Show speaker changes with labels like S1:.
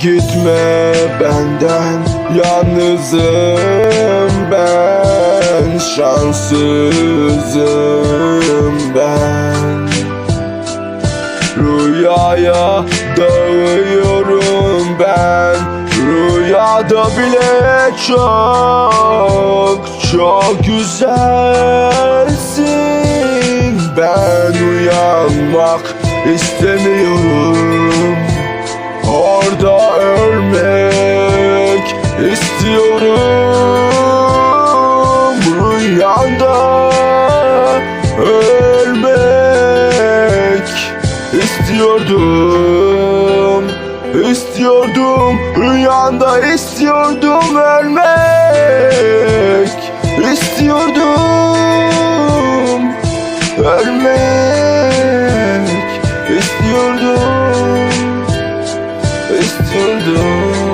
S1: gitme benden. Yalnızım ben Şanssızım ben. Rüyaya dağılıyorum ben. Rüyada bile çok çok güzelsin. Ben uyanmak istemiyorum istiyorum Rüyanda ölmek istiyordum İstiyordum. Rüyanda istiyordum ölmek istiyordum. Ölmek istiyordum istiyordum